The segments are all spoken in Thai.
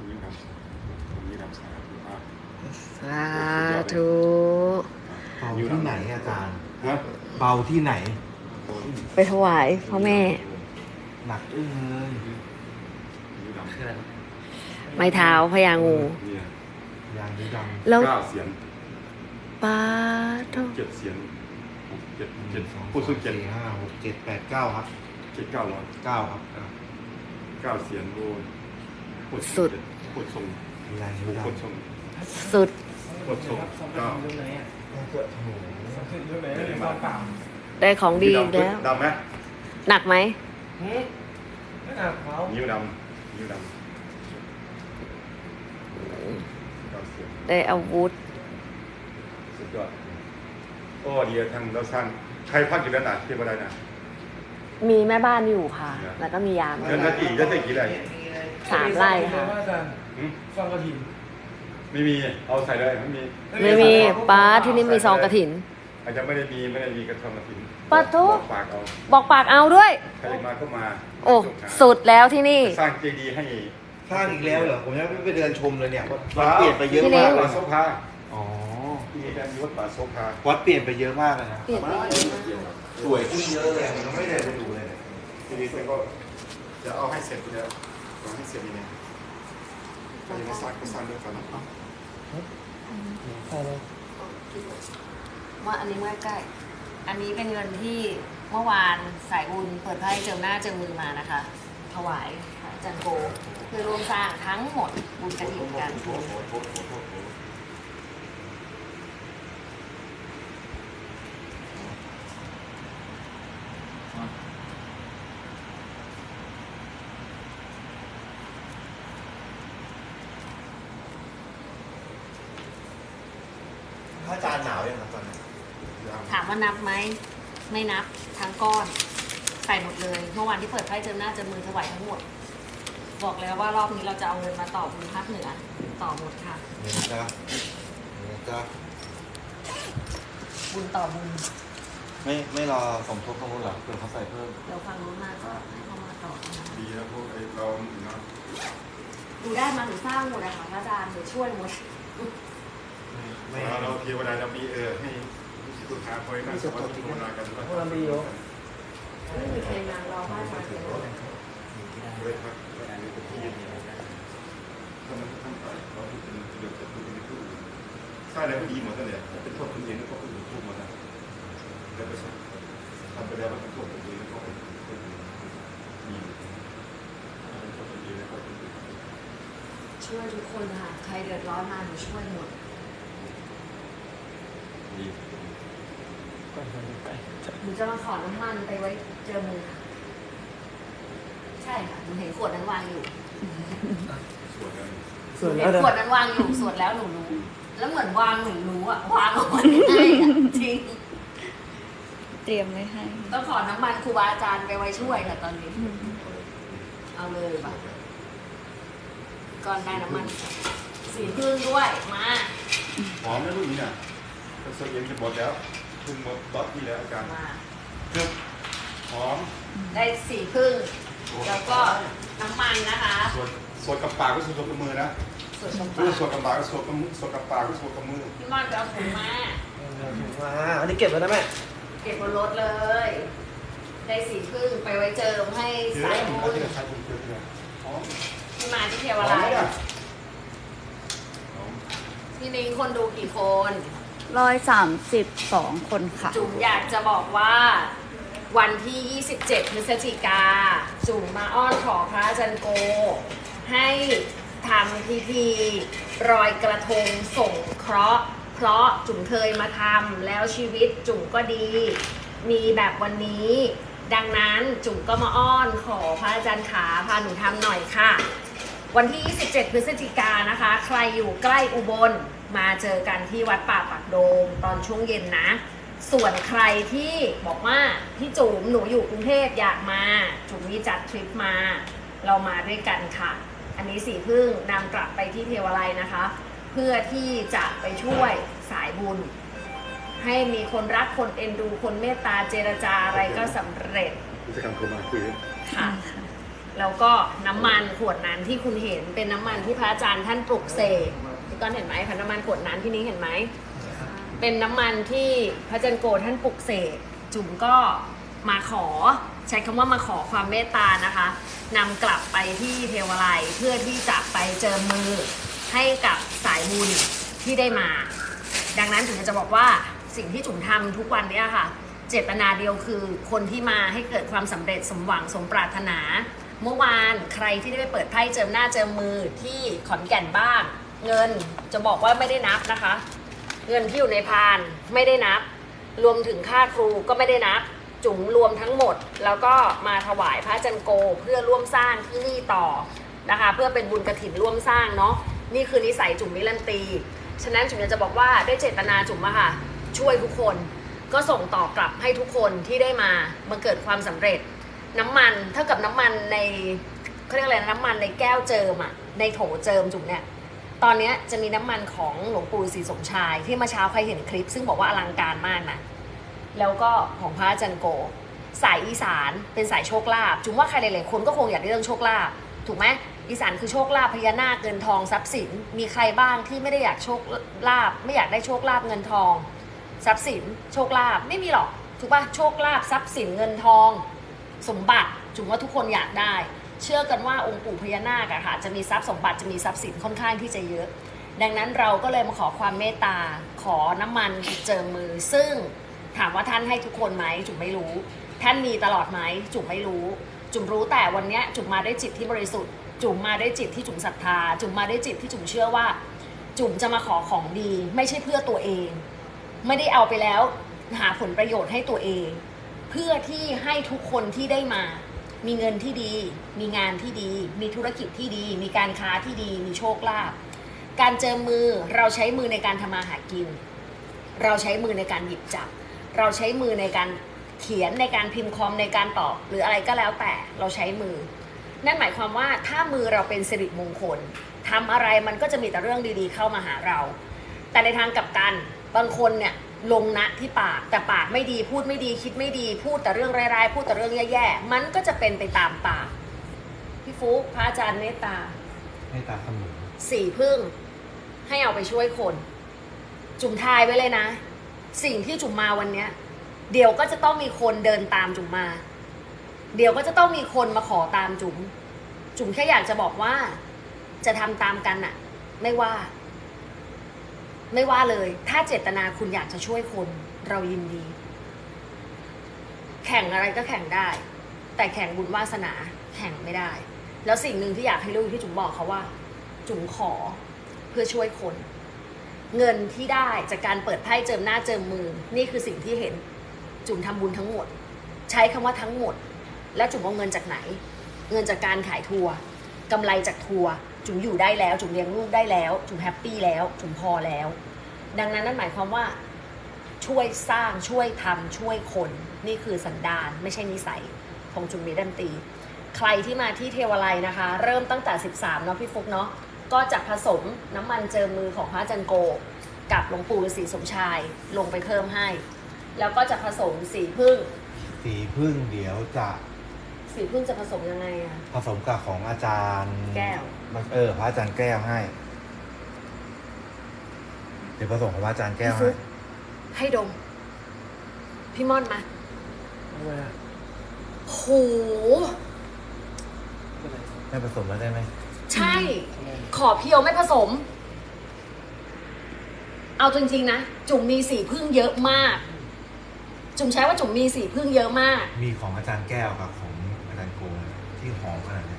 ผมยิ่งทำผมยิ่งทำสาธุอะสาธุเบาที่ไหนอาจารย์ฮะเบาที่ไหน ไปถวายพ่อแม่ หนักอึ้งเลยยิ่งทำไม้เท้าพญางูเนี่ยยางนี้ดำแล้วเก้าเสียงปาโทเจ็ดเสียงหกเจ็ดหเจ็นึ่ดงสองพูดสุดเจ็ดสี่ห้าหกเจ็ดแปดเก้าครับเจ็ดเก้าร้อยเก้าครับเก้าเสียงโอ้ ยพูดพูดทรงยางนี้พูดดำทรงสุดพูดทรงเก้าโอ้โหไม่ได้มาได้ของดีอีกแล้วดำไหมหนักไหมนิ้วดำนิ้วดำเก้าเสียงได้อาวุธสุดยอดโอ้ดีทางเราสร้างใครพักอยู่ด้านหน้าเทวดานะมีแม่บ้านอยู่ค่ะ แล้วก็มียามเดือนละกี่เดือนละกี่ไร สามไร่ค่ะหืมฟังกระถิ่นไม่มีเอาใส่เลยไม่มีไม่มีป้าที่นี่มีซองกระถิน อาจจะไม่ได้มีไม่ได้มีกระทำกระถิ่นปะทุ บอกปากเอาบอกปากเอาด้วย ใครมาก็มาโอ้สุดแล้วที่นี่ สร้างเจดีย์ให้สร้างอีกแล้วเหรอ ผมยังไม่ไปเดินชมเลยเนี่ยวัดว้าวเปลี่ยนไปเยอะพี่เล้มางกเลป่ายโซภาอ๋อ ที่นี่เป็นวัดป่าโซภาวัดเปลี่ยนไปเยอะมากเลยนะเปลี่ยนไปเยอะมากสวยขึ้นเยอะเลยผมยังไม่ได้ไปดูเลยเนี่ยทีนี้ก็จะเอาให้เสร็จไปแล้ว เอาให้เสร็จนี่เนี่ยก็ยังไม่สร้างก็สร้างด้วยกันนะว่าอันนี้เมื่อใกล้ อันนี้เป็นเงินที่เมื่อวานสายบุญเปิดไพ่เจิมหน้าเจิมมือมานะคะ ถวายพระอาจันโกเพื่อร่วมสร้างทั้งหมดบุญกระถิ่นกันพระอาจารย์หนาวยังครับตอนนี้ ถาม ว่านับไหมไม่นับทั้งก้อน ใส่หมดเลย เมื่อวานที่เปิดไพ่เจิมหน้าเจิมมือถวายทั้งหมด บอกแล้วว่ารอบนี้เราจะเอาเงินมาต่อบุญภาคเหนือต่อหมดค่ะ นี่นะจ๊ะนี่นะจ๊ะบุญต่อบุญไม่ไม่รอสมทบตรงนู้นเหรอเผื่อเขาใส่เพิ่ม เดี๋ยวฟังรู้นมาก็ให้เขามาต่อนะคะดีแล้วพวกไอ้เราเนาะดูได้มาหรือสร้างหมดอะค่ะพระอาจารย์หรือช่วยหมด ไม่เราเราเทวดาเรามีเออให้ ลูกค้าคอยนั่งสมาธิภาวนากันว่ไม่มีใครนางรอพระอาจารย์เลยเลยครับอันนี้เป็นที่ยืนถ้ามันทำไปเราเป็นเดือดจะเป็นผู้อื่นใช่แล้วก็ดีหมดนั่นแหละเป็นโทษคนเองแล้วก็คนอื่นทุกหมดนะแล้วก็ทำไปแล้วมันเป็นโทษคนเองแล้วก็เป็นคนอื่นมีเป็นโทษคนเองแล้วก็เป็นคนอื่นช่วยทุกคนค่ะ ใครเดือดร้อนมาหนูช่วยหมดดี หนูจะมาขอน้ำมันไปไว้เจอมือค่ะใช่ค่ะหนูเห็นขวดนั้นวางอยู่ส่วนนั้นหนูเห็นขวดนั้นวางอยู่สวดแล้วหนูรู้แล้วเหมือนวางหนูรู้อะวางเอาไว้ให้อะจริงเตรียมไว้ให้ต้องขอน้ำมันครูบาอาจารย์ไปไว้ช่วยค่ะตอนนี้ เอาเลยป่ะก่อนได้น้ำมัน สีพึ่งด้วยมา หอมนะลูกนี้น่ะก็โซเย็นจะหมดแล้ว ทุ่มหมดล็อตที่แล้วอาจารย์มาคือหอมได้สีพึ่ง แล้วก็น้ำมันนะคะส่วนส่วนกับปากก็ส่วนกับมือนะส่วนชมคือส่วนกับปากก็ส่วนกับมือส่วนกับปากก็ส่วนกับมือพี่ม่อนไปเอาถุงมามาอันนี้เก็บไว้นะแม่เก็บบนรถเลย ได้สีพึ่งไปไว้เจิมให้เดี๋ยวสายผมบุเอาญที่ใช้บุญเพื่อนเนี่ยหอมที่มาที่เทหวอมราไหมยเนี่ยหอมที่นี้คนดูกี่คน ร้อยสามสิบสองคนค่ะ จุ๋มอยากจะบอกว่าวันที่ 27 พฤศจิกา จุ๋มมาอ้อนขอพระอาจันโก ให้ทำพิธีรอยกระทงส่งเคราะห์ เพราะจุ๋มเคยมาทำแล้วชีวิตจุ๋มก็ดี มีแบบวันนี้ ดังนั้นจุ๋มก็มาอ้อนขอพระอาจารย์ขาพาหนูทำหน่อยค่ะ วันที่ 27 พฤศจิกานะคะ ใครอยู่ใกล้อุบล มาเจอกันที่วัดป่าปักโดมตอนช่วงเย็นนะ ส่วนใครที่บอกว่าพี่จุ๋มหนูอยู่กรุงเทพอยากมาจุ๋มมีจัดทริปมา เรามาด้วยกันค่ะ อันนี้สีพึ่งนำกลับไปที่เทวาลัยนะคะ เพื่อที่จะไปช่วยสายบุญ ให้มีคนรักคนเอ็นดูคนเมตตาเจรจาอะไรก็สำเร็จกิจกรรมโทรมาคุยค่ะแล้วก็น้ำมันขวดนั้นที่คุณเห็นเป็นน้ำมันที่พระอาจารย์ท่านปลุกเสก พี่ก้อนเห็นไหมคะน้ำมันขวดนั้นที่นี้เห็นไหม เป็นน้ำมันที่พระจันโกท่านปลุกเสกจุ๋มก็มาขอใช้คำว่ามาขอความเมตตานะคะนำกลับไปที่เทวไลยเพื่อที่จะไปเจอมือให้กับสายบุญที่ได้มา ดังนั้นจุ๋มจะบอกว่าสิ่งที่จุ๋มทำทุกวันเนี้ค่ะ เจตนาเดียวคือคนที่มาให้เกิดความสำเร็จสมหวังสมปรารถนา เมื่อวานใครที่ได้ไปเปิดไพ่เจิมหน้าเจิมมือที่ขอนแก่นบ้าง เงินจะบอกว่าไม่ได้นับนะคะ เงินที่อยู่ในพานไม่ได้นับ รวมถึงค่าครูก็ไม่ได้นับ จุ๋มรวมทั้งหมด แล้วก็มาถวายพระจันโกเพื่อร่วมสร้างที่นี่ต่อนะคะ เพื่อเป็นบุญกระถินร่วมสร้างเนาะนี่คือนิสัยจุ๋มมิลันตี ฉะนั้นจุ๋มอยากจะบอกว่าด้วยเจตนาจุ๋มอะค่ะ ช่วยทุกคนก็ส่งต่อกลับให้ทุกคนที่ได้มาบังเกิดความสำเร็จ น้ำมันเท่ากับน้ำมันในเขาเรียกอะไรนะน้ำมันในแก้วเจิมอะในโถเจิมจุ๋มเนี่ย ตอนนี้จะมีน้ำมันของหลวงปู่ศรีสมชาย ที่เมาเช้าใครเห็นคลิป ซึ่งบอกว่าอลังการมากนะ แล้วก็ของพระอาจันโก สายอีสานเป็นสายโชคลาภจุมว่าใครหลายๆคนก็คงอยากได้เรื่องโชคลาภถูกไหมอีสานคือโชคลาภพญานาคเงินทองทรัพย์สินมีใครบ้างที่ไม่ได้อยากโชคลาภไม่อยากได้โชคลาภเงินทอง ทรัพย์สิน โชคลาภไม่มีหรอกถูกปะโชคลาภทรัพย์สินเงินทอง สมบัติจุมว่าทุกคนอยากได้ เชื่อกันว่าองค์ปู่พญานาคอะค่ะจะมีทรัพย์สมบัติจะมีทรัพย์สินค่อนข้างที่จะเยอะ ดังนั้นเราก็เลยมาขอความเมตตา ขอน้ำมันเจิมมือ ซึ่งถามว่าท่านให้ทุกคนไหมจุ๋มไม่รู้ ท่านมีตลอดไหมจุ๋มไม่รู้ จุ๋มรู้แต่วันนี้จุ๋มมาด้วยจิตที่บริสุทธิ์จุ๋มมาด้วยจิตที่จุ๋มศรัทธา จุ๋มมาด้วยจิตที่จุ๋มเชื่อว่า จุ๋มจะมาขอของดี ไม่ใช่เพื่อตัวเอง ไม่ได้เอาไปแล้วหาผลประโยชน์ให้ตัวเอง เพื่อที่ให้ทุกคนที่ได้มา มีเงินที่ดี มีงานที่ดี มีธุรกิจที่ดี มีการค้าที่ดี มีโชคลาภ การเจอมือเราใช้มือในการทำมาหากิน เราใช้มือในการหยิบจับ เราใช้มือในการเขียนในการพิมพ์คอมในการตอบ หรืออะไรก็แล้วแต่เราใช้มือ นั่นหมายความว่าถ้ามือเราเป็นสิริมงคลทำอะไรมันก็จะมีแต่เรื่องดีๆ เข้ามาหาเรา แต่ในทางกลับกันบางคนเนี่ย ลงนะที่ปากแต่ปากไม่ดีพูดไม่ดีคิดไม่ดี พูดแต่เรื่องร้ายๆพูดแต่เรื่องแย่ๆมันก็จะเป็นไปตามปากพี่ฟุกพระอาจารย์เมตตาให้ตาขมุนสีพึ่ง ให้เอาไปช่วยคน จุ่มทายไว้เลยนะ สิ่งที่จุ่มมาวันเนี้ย เดี๋ยวก็จะต้องมีคนเดินตามจุ่มมา เดี๋ยวก็จะต้องมีคนมาขอตามจุ๋มจุ๋มแค่อยากจะบอกว่า จะทำตามกันอะไม่ว่า ไม่ว่าเลย ถ้าเจตนาคุณอยากจะช่วยคนเรายินดี แข่งอะไรก็แข่งได้ แต่แข่งบุญวาสนาแข่งไม่ได้ แล้วสิ่งหนึ่งที่อยากให้รู้ที่จุ๋มบอกเขาว่า จุ๋มขอเพื่อช่วยคน เงินที่ได้จากการเปิดไพ่เจิมหน้าเจิมมือ นี่คือสิ่งที่เห็น จุ๋มทำบุญทั้งหมด ใช้คำว่าทั้งหมด และจุ๋มเอาเงินจากไหน เงินจากการขายทัวร์กำไรจากทัวร์ จุ๋มอยู่ได้แล้ว จุ๋มเลี้ยงลูกได้แล้ว จุ๋มแฮปปี้แล้ว จุ๋มพอแล้ว ดังนั้นนั่นหมายความว่าช่วยสร้างช่วยทำช่วยคน นี่คือสันดานไม่ใช่นิสัยของจุ๋มมีดันตี ใครที่มาที่เทวไลยนะคะ เริ่มตั้งแต่ 13เนาะพี่ฟุกเนาะก็จะผสมน้ำมันเจิมมือของพระอาจันโก กับหลวงปู่ฤาษีสมชายลงไปเพิ่มให้ แล้วก็จะผสมสีพึ่ง สีพึ่งเดี๋ยวจะสีพึ่งจะผสมยังไงอะผสมกับของอาจารย์ แก้ว เออ พระอาจารย์แก้วให้ เดี๋ยวผสมของพระอาจารย์แก้วพี่ฟุให้กให้ดม พี่ม่อนมาทำไมอะโห เป็นไรไม่ผสมแล้วได้ไหมใช่ ทำไมขอเพียวไม่ผสม เอาจริงๆนะ จุ๋มมีสีพึ่งเยอะมาก จุ๋มใช้ว่าจุ๋มมีสีพึ่งเยอะมาก มีของอาจารย์แก้วกับของอาจารย์โกงที่หอมขนาดนี้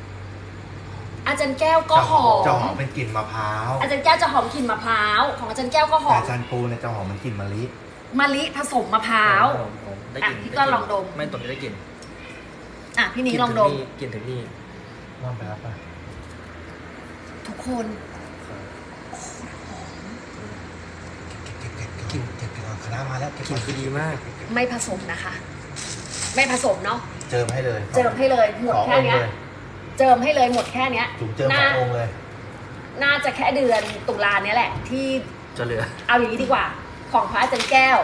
อาจารย์แก้วก็หอจะมหอมเป็นกลิ่นมะพร้าวอาจารย์แก้วจะหอมกลิ่นมะพร้าว ของอาจารย์แก้วก็หแต่อมอาจารย์โกเนี่ยจะหอมเป็นกลิ่นมะลิมะลิผสมมะพร้าวผมผมได้กลิ่นอะพี่ก็ลองดม ไม่ตดได้กลิ่นอะพี่นิ้งลองดม กลิ่นถึงนี่ลองไปรับป่ะทุกคนเก็บเก็บเก็บเก็บเก็บเก็บก่อนคณะมาแล้วเก็บกลิ่ก่อนนคือดีมาก ไม่ผสมนะคะ ไม่ผสมเนาะ เจิมให้เลยเจิมให้เลยหมดสองแค่องค์เนี้ยเลย เจิมให้เลยหมดแค่เนี้ยจุ่มเจิมสน่าององค์เลย น่าจะแค่เดือนตุลาเนี้ยแหละ ที่จะเหลือ เอาอย่างนี้ดีกว่า ของพระอาจันแก้ว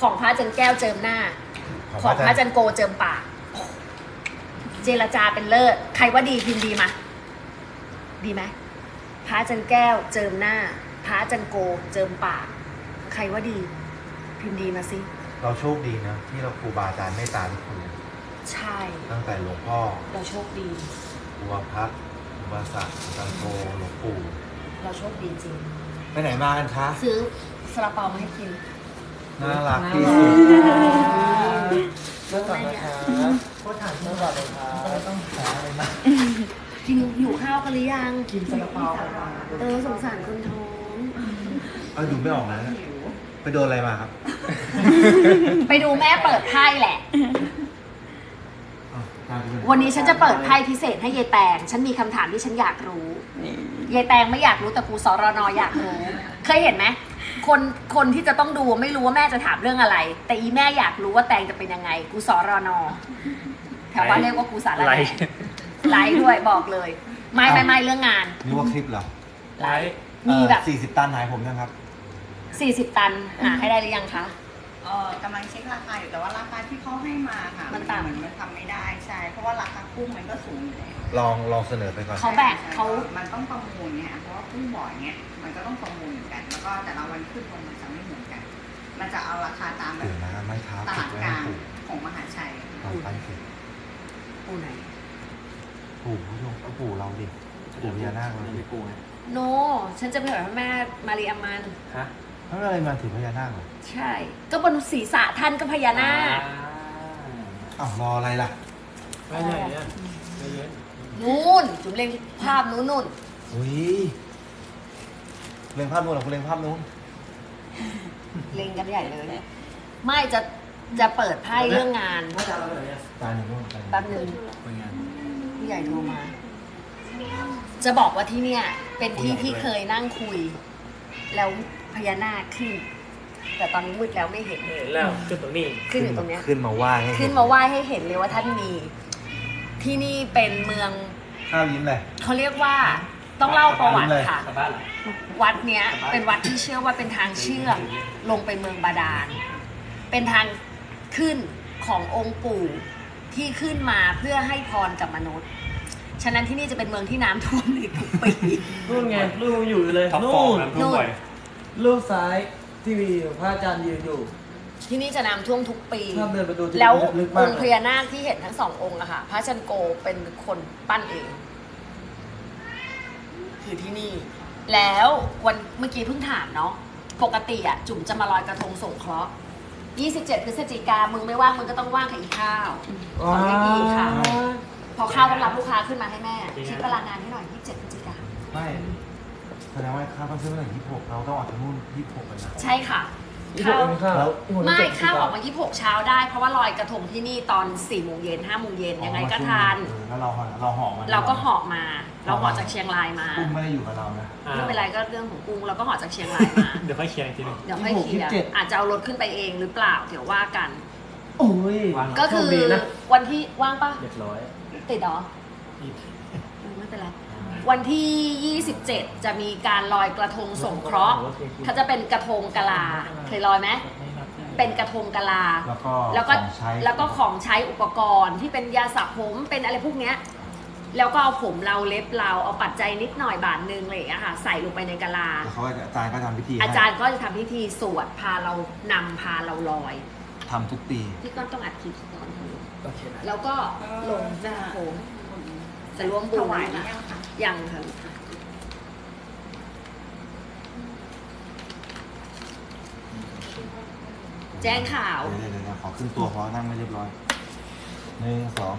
ของพระอาจันแก้วเจิมหน้า ของพระอาจันโกเจิมปาก เจรจาเป็นเลิศใครว่าดีพิมพ์ดีมาดีไหมพระจันแก้วเจิมหน้าพระจันโกเจิมปาก ใครว่าดี พิมพ์ดีมาสิ เราโชคดีนะที่เราครูบาอาจารย์เมตตาทุกคน ใช่ ตั้งแต่หลวงพ่อเราโชคดี ครูบาพักครูบาศักดิ์จันโทหลวงปู่เราโชคดีจริง ไปไหนมากันคะซื้อซาลาเปามาให้กิน น่ารักที่สุดเริ่มก่อนนะคะโคตรถามเริ่มก่อนเลยครับต้องหาอะไรมากินอยู่ข้าวกันหรือยังกินซาลาเปากันมาเออสงสารคนท้องเออดูไม่ออกนะ ไปโดนอะไรมาครับ ไปดูแม่เปิดไพ่แหละอ้า วตามไปดูหอยวันนี้ฉันจะเปิดไพ่พิเศษให้ยายแตง ฉันมีคำถามที่ฉันอยากรู้ยายแตงไม่อยากรู้แต่กูสรนอยากรู้ เคยเห็นไหมคนคนที่จะต้องดูไม่รู้ว่าแม่จะถามเรื่องอะไร แต่อีแม่อยากรู้ว่าแตงจะเป็นยังไง กูสรนแถวบ้านเรียกว่ากูสารแหน่ไลฟ์ด้วยบอกเลย ไม่ไม่ไม่เรื่องงานนี่ว่าคลิปเหรอไลฟ์มีแบบสี่สิบตันหายผมยังครับ40ตันหาให้ได้หรือยังคะ เออกำลังเช็คราคาอยู่แต่ว่าราคาที่เขาให้มาค่ะ มันต่ำเหมือนมันทำไม่ได้ใช่เพราะว่าราคากุ้งมันก็สูงอยู่แล้วลองลองเสนอไปก่อน เขาแบกเขา มันต้องประมูลเนี่ยเพราะว่ากุ้งบ่อยเนี่ยมันก็ต้องประมูลเหมือนกัน แล้วก็แต่ละวันขึ้นลงมันจะไม่เหมือนกัน มันจะเอาราคาตามแบปู่บนะไม้เท้าตติลาดดไว้กให้ลางปู่ของมหาชัยเราไปสิปูไหนปู่ผู้ชมก็ปู่เราดิปู่พญานาคเราดิ ปู่โน ฉันจะไปหาแม่มารีอามัน แล้วอะไรมาถึงพญานาคเหรอใช่ ก็บนศีรษะท่านก็พญานาคอ้าวรออะไรล่ะไปไหนอะไปเย็นนู่นจุ๋มเล็งภาพนู้นนู่นอุ้ยเล็งภาพนู้นเหรอคุณเล็งภาพนู้นเล็งกันใหญ่เลย ไม่จะจะเปิดไพ่เรื่องงานว่าจะเอาไปไหนอะตาหนึ่งนู้นตาหนึ่งแป๊บนึงผู้ใหญ่โทรมา จะบอกว่าที่เนี่ย เป็นที่ที่เคยนั่งคุย แล้ว พญานาคขึ้น แต่ตอนนี้มืดแล้วไม่เห็น เห็นแล้วจุดตรงนี้ ขึ้นอยู่ตรงเนี้ย ขึ้นมาไหว้ให้เห็ขึ้นมาไหว้ให้เห็นเลยว่าท่านมี ที่นี่เป็นเมืองข้าวยิ้มเลยเขาเรียกว่าต้องเล่าประวัติเลยค่ะกลับบ้านเหรอวัดเนี้ย เป็นวัดที่เชื่อว่าเป็นทางเชื่อมลงไปเมืองบาดาล เป็นทางขึ้นขององค์ปู่ที่ขึ้นมาเพื่อให้พรกับมนุษย์ ฉะนั้นที่นี่จะเป็นเมืองที่น้ำท่วมในทุกปี นู่นไงลูกอยู่เลย ท็อปฟอนู่ร์มนนะทุ่มบ่อย ลูกซ้ายทีวีพระอาจารย์ยืนอยู่ ที่นี่จะน้ำท่วมทุกปี ชอบเดินไปดูที่แล้วลึกอมากงค์พญานาคที่เห็นทั้งสององค์อะค่ะ พระจันโกเป็นคนปั้นเองคือที่นี่ แล้ววันเมื่อกี้เพิ่งถามเนาะปกติอะจุ๋มจะมาลอยกระทงส่งเคราะห์27พฤศจิกามึงไม่ว่างมึงก็ต้องว่างกับอีข้าวขอให้ดีค่ะ พอข้าวต้องรับลูกค้าขึ้นมาให้แม่คิดเวลางานให้หน่อย27พฤศจิกาไม่ แสดงว่าข้าวต้องซื้อมาถึงยี่สิบหกเราต้องออกจากนู่นยี่สิบหกกันนะใช่ค่ะอีกคนข้าวแล้วอีกคนไม่เจ็ดข้าวออกมา 26 เช้าได้ เพราะว่าลอยกระทงที่นี่ตอน4โมงเย็น5โมงเย็นยังไงก็ทันเออแล้วเราห่อเราห่อมันเราก็เหาะมา เราเหาะจากเชียงรายมากุ้งไม่ได้อยู่กับเรานะอ่าไม่เป็นไรก็เรื่องของกุ้งเราก็เหาะจากเชียงรายมาเดี๋ยวค่อยเคลียร์อีกทีหนึงเดี๋ยวค่อยเคลียร์อาจจะเอารถขึ้นไปเองหรือเปล่าเดี๋ยวว่ากันโอ้ยก็คือโชดีนะวันที่ว่างปะเรียบร้อยติดเหรออีกเออไม่เป็นไร วันที่ 27 จะมีการลอยกระทงส่งเคราะห์เขาจะเป็นกระทงกะลาเคยลอยไหมเป็นกระทงกะลา แล้วก็แล้วก็ของใช้แล้วก็ของใช้อุปกรณ์ที่เป็นยาสระผมเป็นอะไรพวกเนี้ยแล้วก็เอาผมเราเล็บเราเอาปัจจัยนิดหน่อยบาทหนึงอะไรอย่างเงี้ยค่ะใส่ลงไปในกะลาแล้วเขาก็อาจารย์ก็ทำพิธีให้อาจารย์ก็จะทำพิธีสวดพาเรานำพาเราลอยทำทุกปีพี่ก้อนต้องอัดคลิปก่อนทำโอเคนะแล้วก็ลงหน้าโค้งจะร่วมบุถญวายนะยังค่ะ ยังค่ะแจ้งข่าว เดี๋ยวเดี๋ยวเดี๋ยวขอขึ้นตัวเพราะนั่งไม่เรียบร้อยหนึ่งสอง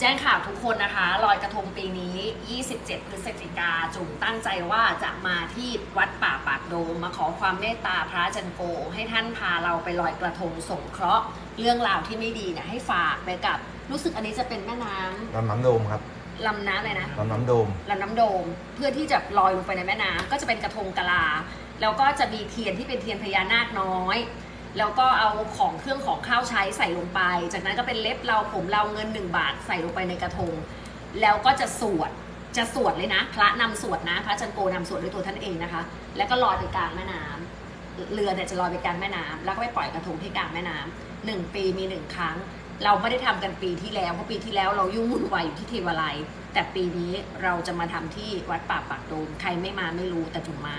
แจ้งข่าวทุกคนนะคะลอยกระทงปีนี้ 27 พฤศจิกาจุ๋มตั้งใจว่าจะมาที่วัดป่าปากโดม มาขอความเมตตาพระจันโก ให้ท่านพาเราไปลอยกระทงสงเคราะห์ เรื่องราวที่ไม่ดีเนี่ยให้ฝากไปกับ รู้สึกอันนี้จะเป็นแม่น้ำลำน้ำโดมครับ ลำน้ำเลยนะลำน้ำโดมลำน้ำโดม เพื่อที่จะลอยลงไปในแม่น้ำก็จะเป็นกระทงกะลา แล้วก็จะมีเทียนที่เป็นเทียนพญานาคน้อย แล้วก็เอาของเครื่องของข้าวใช้ใส่ลงไป จากนั้นก็เป็นเล็บเราผมเราเงินหนึ่งบาทใส่ลงไปในกระทง แล้วก็จะสวดจะสวดเลยนะ พระนำสวดนะพระจันโกนำสวดด้วยตัวท่านเองนะคะ แล้วก็ลอยไปกลางแม่น้ำเรือเนี่ยจะลอยไปกลางแม่น้ำแล้วก็ไปปล่อยกระทงที่กลางแม่น้ำหนึ่งปีมีหนึ่งครั้ง เราไม่ได้ทำกันปีที่แล้วเพราะปีที่แล้วเรายุ่งวุ่นวายอยู่ที่เทวาลัย แต่ปีนี้เราจะมาทำที่วัดป่าปากโดมใครไม่มาไม่รู้แต่จุ๋มมา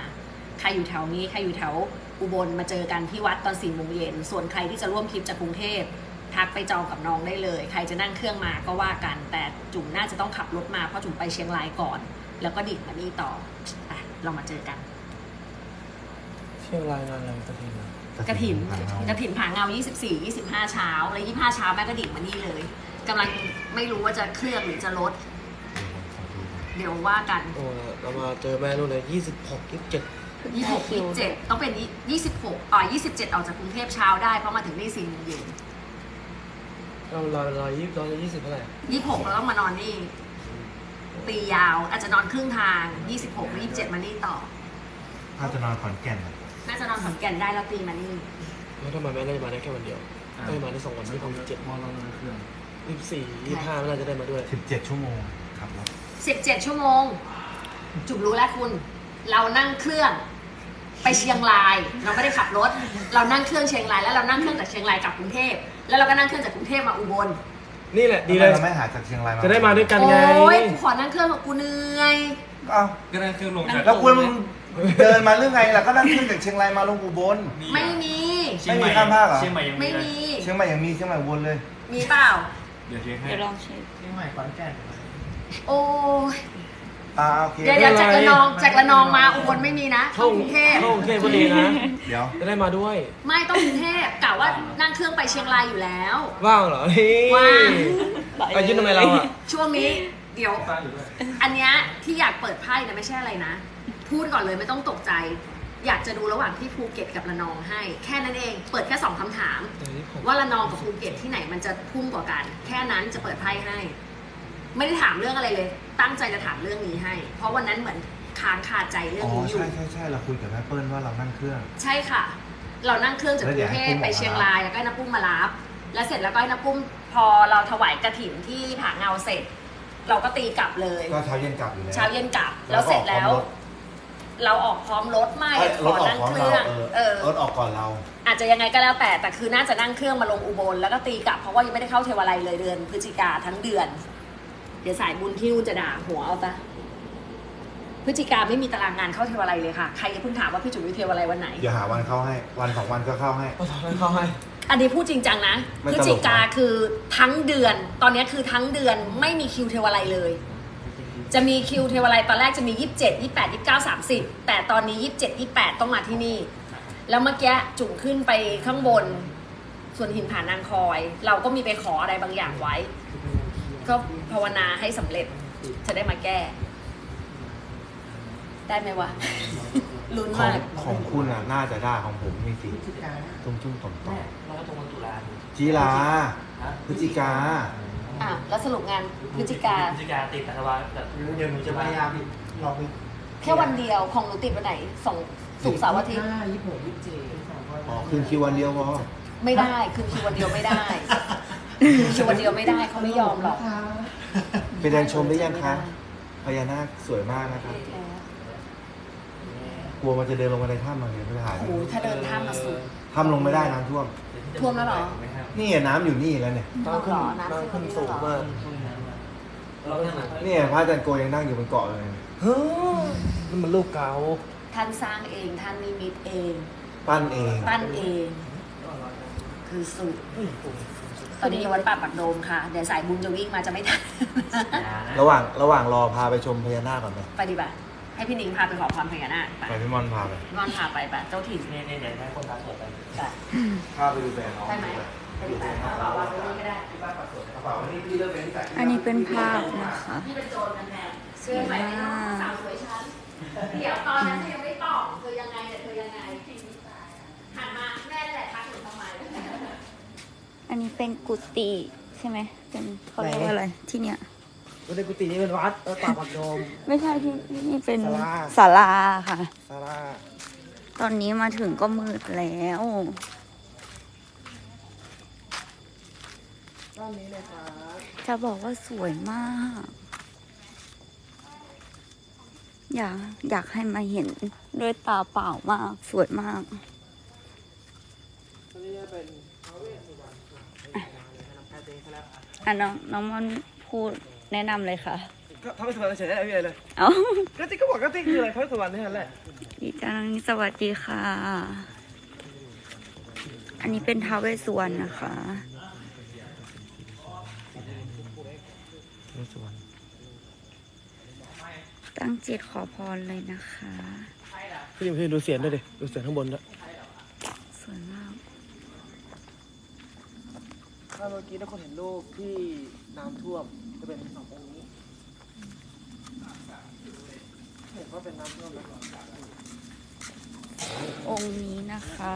ใครอยู่แถวนี้ใครอยู่แถวอุบลมาเจอกันที่วัดตอนสี่โมงเย็นส่วนใครที่จะร่วมทริปจากกรุงเทพทักไปจองกับน้องได้เลย ใครจะนั่งเครื่องมาก็ว่ากัน แต่จุ๋มน่าจะต้องขับรถมาเพราะจุ๋มไปเชียงรายก่อน แล้วก็ดิ่งมานี่ต่อไปเรามาเจอกัน เชียงรายงานอะไรกระถิ่นะ กระถินกระถินผาเงา 24 25 เช้า แล้ว25 เช้าแม่ก็ดิ่งมานี่เลยกำลังไม่รู้ว่าจะเครื่องหรือจะลด เดี๋ยวว่ากัน โอ้เรามาเจอแม่นู่นเลยยี่สิบหกยี่สิบเจ็ด26 27ต้องเป็น26อ่า27ออกจากกรุงเทพเช้าได้เพราะมาถึงนี่4โมงเย็นเรารอรอยี่ร้อยยี่สิบเท่าไหร่26เราต้องมานอนนี่ตียาวอาจจะนอนครึ่งทาง26หรือ27มานี่ต่อ ถ้าจะนอนขอนแก่นอะ น่าจะนอนขอนแก่นได้แล้วตีมานี่แล้วทำไมแม่ได้มาได้แค่วันเดียวได้มาได้สองวันยี่สิบหกยี่สิบเจ็ดมอเรานอนเครื่องยี่สิบสี่ยี่สิบห้าไม่น่าจะได้มาด้วยสิบเจ็ดชั่วโมงขับรถ17ชั่วโมง จุบรู้แล้วคุณ เรานั่งเครื่องไปเชียงราย เราไม่ได้ขับรถ เรานั่งเครื่องเชียงรายแล้วเรานั่งเครื่องจากเชียงรายกลับกรุงเทพแล้วเราก็นั่งเครื่องจากกรุงเทพมาอุบลนี่แหละดีเลยทำไมเราไม่หาจากเชียงรายมาจะได้มาด้วยกันโอไง้ยกูขอนั่งเครื่องกับกูเหนื่อย เอ้าก็นั่งเครื่องลงจากแล้วคุณ เดินมาเรื่องไงล่ะก็นั่งขึ้นจากเชียงรายมาลงอุบล ไม่มี เชียงใหม่ไม่มีข้ามภาคเหรอ เชียงใหม่ยังไม่เลยมี เชียงใหม่ยังมีเชียงใหม่อุบลเลย มีเปล่า เดี๋ยวเช็คให้เดี๋ยวลองเช็คเชียงใหม่ขอนแก่นโอ้ยอ่าโอเค เดี๋ยวเดี๋ยวจากระนองจากระนองมาอุบลไม่มีนะต้องกรุงเทพเข้ากรุงเทพก็ดีนะ เดี๋ยว จะได้มาด้วย ไม่ต้องกรุงเทพกะว่านั่งเครื่องไปเชียงรายอยู่แล้ว ว่างเหรอนี่ว่างไปยื่นทำไมเราอะ ช่วงนี้เดี๋ยวฟ้าอยู่ด้วยอันเนี้ยที่อยากเปิดไพ่นะไม่ใช่อะไรนะ พูดก่อนเลยไม่ต้องตกใจ อยากจะดูระหว่างที่ภูเก็ตกับระนองให้ แค่นั้นเอง เปิดแค่สองคำถาม ว่าระนองกับภูเก็ตที่ไหนมันจะพุ่งกว่ากัน แค่นั้นจะเปิดไพ่ให้ ไม่ได้ถามเรื่องอะไรเลย ตั้งใจจะถามเรื่องนี้ให้ เพราะวันนั้นเหมือนค้างคาใจเรื่องอ๋อนี้อยู่ใช่ใช่ใช่เราคุยกับแม่เปิ้ลว่าเรานั่งเครื่อง ใช่ค่ะ เรานั่งเครื่องจากแล้กวรุเดี๋ยวงเทให้พปุ้มไปมาเชียงรับรายแล้วก็ให้น้าปุ้มมารับ แล้วเสร็จแล้วก็ให้น้าปุ้มพอเราถวายกระถิ่นที่ผาเงาเสร็จ เราก็ตีกลับเลย ก็เช้าเย็นกลับอยู่แล้วเช้าเย็นกลับแล้วเสร็จแล้ว เราออกพร้อมรถไม่เอ้ยขรอถออกนั่งของเคเรารื่องเออเออรถออกก่อนเรา อาจจะยังไงก็แล้วแต่แต่คือน่าจะนั่งเครื่องมาลงอุบลแล้วก็ตีกลับเพราะว่ายังไม่ได้เข้าเทวาลัยเลยเดือนพฤศจิกาทั้งเดือน เดี๋ยวสายบุญที่นู่นจะด่าหัวเอาซะพฤศจิกาไม่มีตารางงานเข้าเทวาลัยเลยค่ะใครจะเพิ่งถามว่าพี่จุ๋มอยู่เทวาลัยวันไหน เดี๋ยวหาวันเข้าให้ วันสองวันก็เข้าให้เอาทำให้เขาให้ อันนี้พูดจริงจังนะไม่พฤตลกศจิกาคือทั้งเดือน ตอนนี้คือทั้งเดือนไม่มีคิวเทวาลัยเลย จะมีคิวเทวาลัยตอนแรกจะมี 27 28 29 30 แต่ตอนนี้ 27 28 ต้องมาที่นี่ แล้วเมื่อกี้จุ่มขึ้นไปข้างบน ส่วนหินผานางคอย เราก็มีไปขออะไรบางอย่างไว้ ก็ภาวนาให้สำเร็จจะได้มาแก้ ได้ไหมวะ ลุ้นของมาก ของคุณอะน่าจะได้ของผมมีสิตุ้มตุ้มต่อมต่อมเราก็ตรงวันตุลาจีลาพฤศจิกาอ่ะแล้วสรุปงานพฤศจิกาพฤศจิกาติดแต่ว่าแต่เดี๋ยวหนูจะพยายามลองแค่วันเดียวของหนูติดวันไหนสองสุกร์เสาร์อาทิตย์ยี่สิบหกยี่สิบเจ็ดอ๋อคืนคิววันเดียวพอไม่ได้คือคิววันเดียวไม่ได้คือคิววันเดียวไม่ได้เขาไม่ยอมหรอกไปเดินชมได้ยังคะพญานาคสวยมากนะครับกลัวมันจะเดินลงมาในถ้ำมาเลยไม่ได้หายโอ้โหถ้าเดินท่ามมาสุดถ้ำลงไม่ได้น้ำท่วมท่วมแล้วเหรอ นี่ไงน้ำอยู่นี่แล้วเนี่ยน้ำขึ้นหรอน้ำน้ำขึ้นขึ้นสูงมากเราก็ยังหนักนี่ไงพระอาจารย์โกยังนั่งอยู่บนเกาะเลยเฮ้ยนี่มันรูปเก่าท่านสร้างเองท่านนิมิตเอง ปั้นเองปั้นเอง คือสุดตอนนี้อยู่วัดป่าปักโดมค่ะ เดี๋ยวสายบุญจะวิ่งมาจะไม่ทันระหว่างระหว่างรอพาไปชมพญานาคก่อนไปไปดีป่ะให้พี่นิ้งพาไปขอพรพญานาคไปไปพี่มอนพาไปงอนพาไปป่ะเจ้าถิ่นเนี่ยเนี่ยเดี๋ยวให้คนตาสวยไปไปพาไปดูแบรนด์น้องไปไหมไปดีป่ะเอาบอกว่าไปนี่ก็ได้กระเป๋านี่พี่เลือกเป็นที่ใส่อันนี้เป็นภาพนะคะพี่เป็นโจรกันแน่เสื้อใหม่ในน้องสาวสวยฉันเดี๋ยวตอนนั้นเธอยังไม่ตอบเธอยังไงเนี่ยเธอยังไงหันมาแม่แหละทักหนูทำไม อันนี้เป็นกุฏิใช่ไหมเป็นเขาเรียกว่าอะไรที่เนี้ยวันในกุฏินี่เป็นวัดเออป่าปักโดมไม่ใช่ที่ที่นี่เป็นศาลาศาลาค่ะซาร่าตอนนี้มาถึงก็มืดแล้วานนี้เลยครับจะบอกว่าสวยมาก อยากอยากให้มาเห็นด้วยตาเปล่ามาก สวยมากตอนนี้จะเป็นพระเวสสุวรรณอะน้องน้องมอนพูดแนะนำเลยค่ะก็ทำให้สวรรค์เฉยๆได้ไม่เลยเอ้าก็ติ๊กก็บอกก็ติ๊กคืออะไรทำให้สวรรค์นี่แหละดีจ้าน้องนี่สวัสดีค่ะ อันนี้เป็นท้าวเวสสุวรรณนะคะ ตั้งจิตขอพรเลยนะคะพี่ยิมพี่ดูเสียงด้วยดิ ดูเสียงข้างบนด้วยสวยมากถ้าเมื่อกี้ถ้าคนเห็นรูปที่น้ำท่วมจะเป็นสององค์นี้เห็นว่าเป็นน้ำท่วมนะองค์นี้นะคะ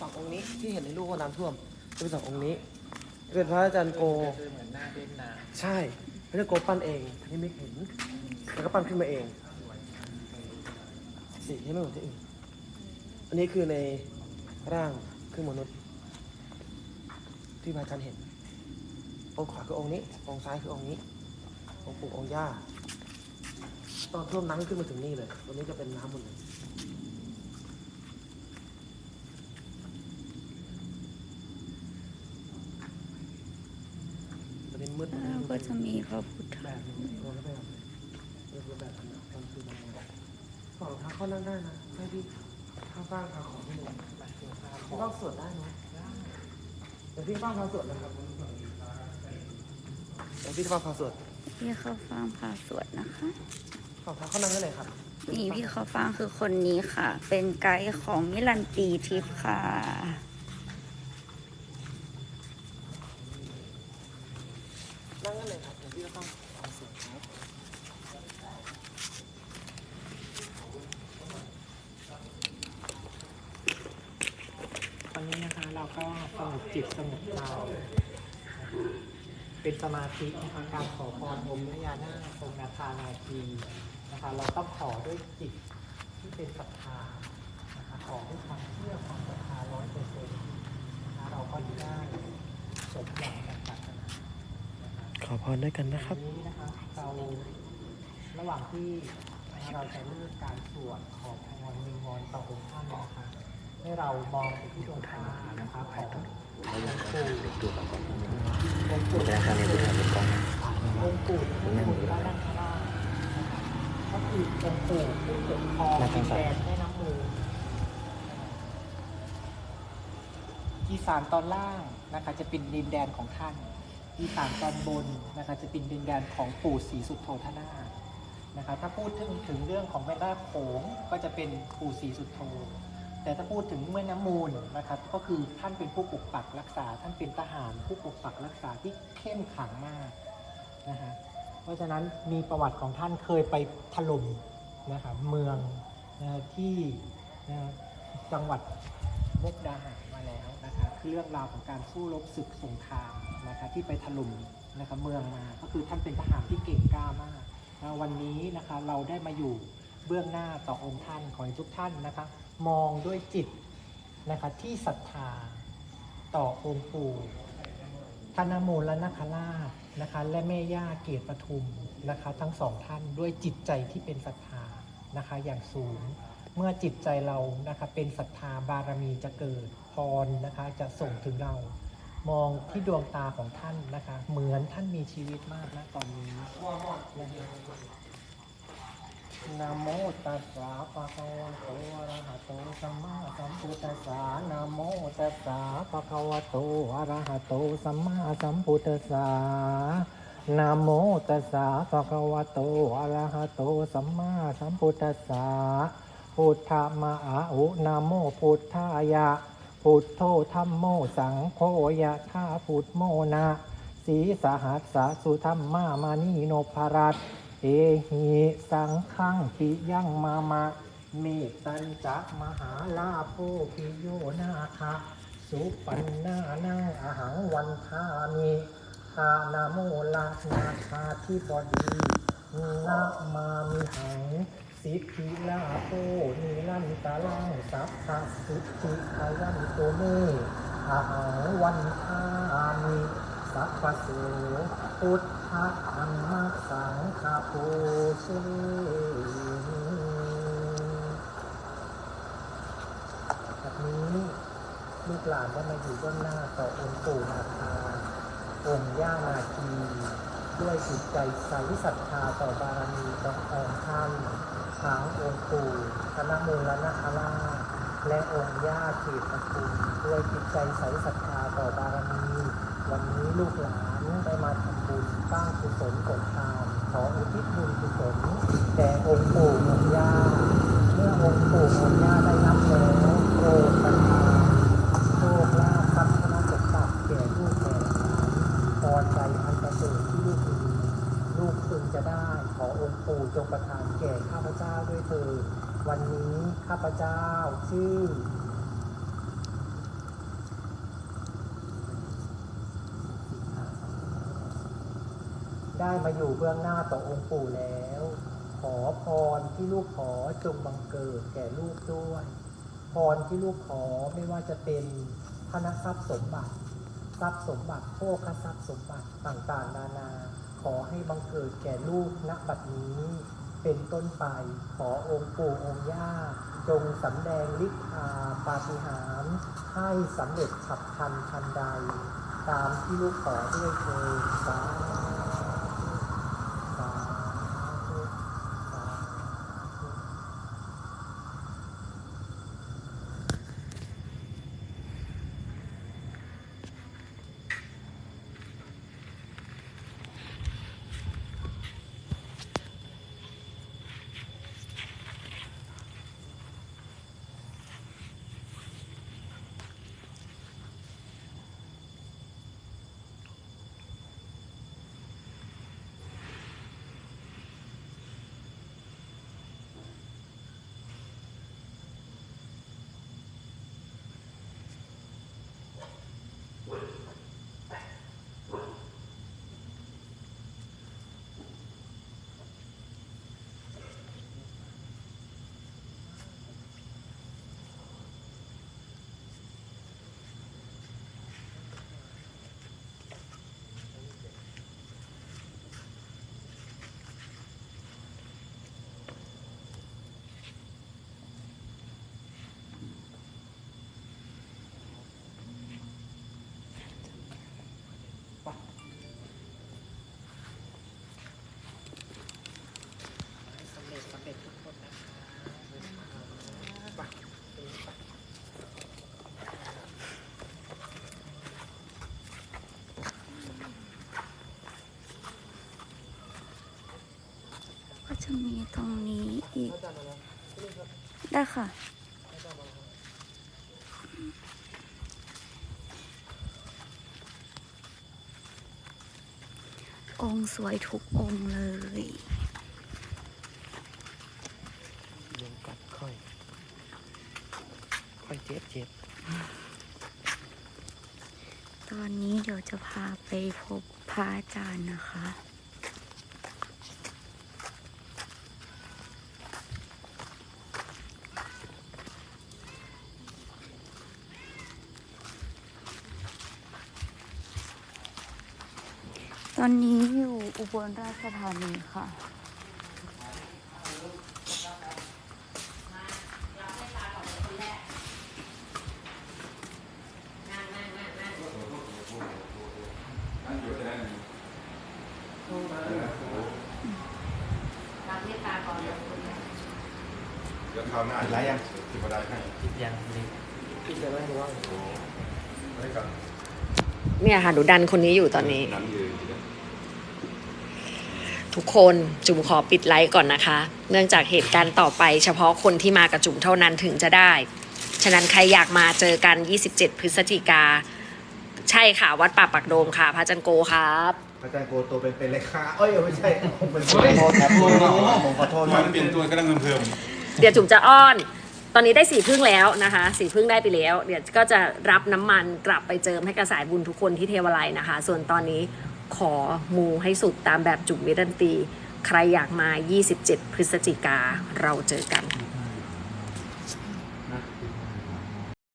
สององค์นี้ที่เห็นในรูปว่าน้ำท่วมจะเป็นสององค์นี้ เป็นพระอาจารย์โกเหมือนหน้าเด่นนาใช่พระอาจารย์โกปั้นเองที่ไม่เห็นแล้วก็ปั้นขึ้นมาเอง สีที่ไม่เหมือนที่อื่นอันนี้คือในร่างคือมนุษย์ ที่พระอาจารย์เห็น องค์ขวาคือองค์นี้ องค์ซ้ายคือองค์นี้ องค์ปู่องค์ย่า ตอนท่วมน้ำขึ้นมาถึงนี่เลย วันนี้จะเป็นน้ำหมดเลย วันนี้มืด แล้วก็ จะมีพระพุทธแบบนี้ตัวก็แบบนี้เรียกว่าแบบนั้นตอนคืนมันฝั่งทางเข้านั่งได้นะให้พี่ข้างฟ้างพาของที่หนึ่งพี่ต้องสวดได้เนาะเดี๋ยวพี่ฟ้างพาสวดนะครับเดี๋ยวพี่ฟ้างพาสวดพี่เข้าฟังพาสวดนะคะฝั่งทางเข้านั่งได้เลยครับนี่พี่เขาฟังคือคนนี้ค่ะ เป็นไกด์ของมิลันตีทิพย์ค่ะ นั่งได้เลยครับเดี๋ยวพี่ฟ้างพาสวดครับ ตอนนี้นะคะเราก็สงบจิตสงบใจเป็นสมา ธินะคะการขอพรองค์พญานาคองค์นาคานาคีนะคะเราต้องขอด้วยจิตที่เป็นศรัทธานะคะขอด้วยความเชื่อความศรัทธาร้อยเปอร์เซ็นต์นะคะเราก็จะได้สมหวังดังปรารถนาขอพรด้วยกันนะครับวันนี้นะคะเราระหว่างที่เราจะเลือกการสวดขอพรวิงวอนต่อองค์ท่านนะคะให้เรามองไปที่ดวงตานะคะขอ งองค์ปู่องค์ปู่องค์ปู่ที่อยู่ด้านล่างข้างล่นะคะก็คือองค์ปู่ผู้ปกครองดินแดนแม่น้ำมูลอีสานตอนล่างนะคะจะเป็นดินแดนของท่าน อีสานตอนบนนะคะจะเป็นดินแดนของปู่ศรีสุโธทนานะคะถ้าพูดถึงถึงเรื่องของแม่น้ำโขงก็จะเป็นปู่ศรีสุโธ แต่ถ้าพูดถึงแม่น้ำมูลนะครับ ก็คือท่านเป็นผู้ปกปักรักษา ท่านเป็นทหารผู้ปกปักรักษาที่เข้มขลังมากนะฮะเพราะฉะนั้นมีประวัติของท่านเคยไปถล่มนะครับเมืองนะที่นะจังหวัดมุกดาหารมาแล้วนะคะคือเรื่องราวของการสู้รบศึกสงครามนะคะที่ไปถล่มนะคะเมืองมาก็คือท่านเป็นทหารที่เก่งกล้ามากนะวันนี้นะคะเราได้มาอยู่เบื้องหน้าต่อองค์ท่านขอให้ทุกท่านนะคะ มองด้วยจิตนะคะที่ศรัทธาต่อองค์ปู่ธนโมลนคราชนะคะและแม่ย่าเกตปทุมนะคะทั้งสองท่านด้วยจิตใจที่เป็นศรัทธานะคะอย่างสูง เมื่อจิตใจเรานะคะเป็นศรัทธาบารมีจะเกิดพรนะคะจะส่งถึงเรา มองที่ดวงตาของท่านนะคะเหมือนท่านมีชีวิตมากนะตอนนี้นะ นะโมตัสสะภะคะวะโตอะระหะโตสัมมาสัมพุทธัสสะนะโมตัสสะภะคะวะโตอะระหะโตสัมมาสัมพุทธัสสะนะโมตัสสะภะคะวะโตอะระหะโตสัมมาสัมพุทธัสสะพุทธมะอาอุนาโมพุทธายะ พุทโธธรรมโมสังโฆยะธาพุทโมนะสีสหัสสะสุธรรมามานีโนภรัต เอหิสังขังปิยังมามะเมตตัญจะมหาลาโภปิโยนาคะสุปันนานังอาหังวันทามิทานาโมลานาคาธิบดีนะมามิหังสิทธิลาโภนิรันตาลังสัพพะสิทธิขยันโตเมอาหังวันทามิสัพพะโสพุทธะธรรมสังฆปเชแบบนี้ลูกหลานได้มาอยู่เบื้องหน้าต่อองค์ปู่นาคาองค์ย่านาคีด้วยจิตใจใสศรัทธาต่อบารมีขอองค์ท่านทั้งองค์ปู่คณะมูลนาคราชและองค์ย่าเขตตระกูลด้วยจิตใจใสศรัทธาต่อบารมี วันนี้ลูกหลาน ได้มาทำบุญสร้างกุศลผลทานขออุทิศบุญกุศลแด่องค์ปู่องค์ย่าเมื่อองค์ปู่องค์ย่าได้รับแล้วโปรดประทานโชคลาภทรัพย์ธนสมบัติแก่ลูกแก่หลานพรใจอันประเสริฐที่ลูกมีลูกพึงจะได้ขอองค์ปู่จงประทานแก่ข้าพเจ้าด้วยเถิดวันนี้ข้าพเจ้าชื่อ ได้มาอยู่เบื้องหน้าต่อองค์ปู่แล้ว ขอพรที่ลูกขอจงบังเกิดแก่ลูกด้วย พรที่ลูกขอไม่ว่าจะเป็นธนทรัพย์สมบัติ ทรัพย์สมบัติโภคทรัพย์สมบัติต่างๆ นานา ขอให้บังเกิดแก่ลูกณบัดนี้ เป็นต้นไปขอองค์ปู่องค์ย่าจงสำแดงฤทธาปาฏิหาริย์ให้สำเร็จฉับพลันทันใด ตามที่ลูกขอด้วยเถิดสาธุ จะมีตรงนี้อีก ได้ค่ะ องค์สวยทุกองค์เลยเดี๋ยวกัดค่อย ค่อยเจ็บเจ็บตอนนี้เดี๋ยวจะพาไปพบพระอาจารย์นะคะ อนนี้อยู่อุบลราชธานีค่ะรับเมตตาก่อนนะคุณเดี๋ยวคราวหน้าไรยังสิบวันได้ให้ยังนี่พี่จะไม่รู้ว่าได้กัน เนี่ยค่ะหนูดันคนนี้อยู่ตอนนี้ น้ำยืน ทุกคนจุ๋มขอปิดไลฟ์ก่อนนะคะ เนื่องจากเหตุการณ์ต่อไปเฉพาะคนที่มากับจุ๋มเท่านั้นถึงจะได้ ฉะนั้นใครอยากมาเจอกัน 27 พฤศจิกา ใช่ค่ะ วัดป่าปักโดมค่ะ พระจันโกครับ อาจารย์โกโตเป็นเป็นเลยค่ะเอ้ยไม่ใช่ผมเป็นเฮ้ยขอโทษครับผมขอโทษคมัรับนเปลี่ยนตัวกำลังเพิ่มเดี๋ยวจุ๋มจะอ้อน ตอนนี้ได้สีพึ่งแล้วนะคะสีพึ่งได้ไปแล้ว เดี๋ยวก็จะรับน้ำมันกลับไปเจิมให้กระสายบุญทุกคนที่เทวไลยนะคะ ส่วนตอนนี้ ขอมูให้สุดตามแบบจุ๋มวิดันตี ใครอยากมา 27 พฤศจิกาเราเจอกัน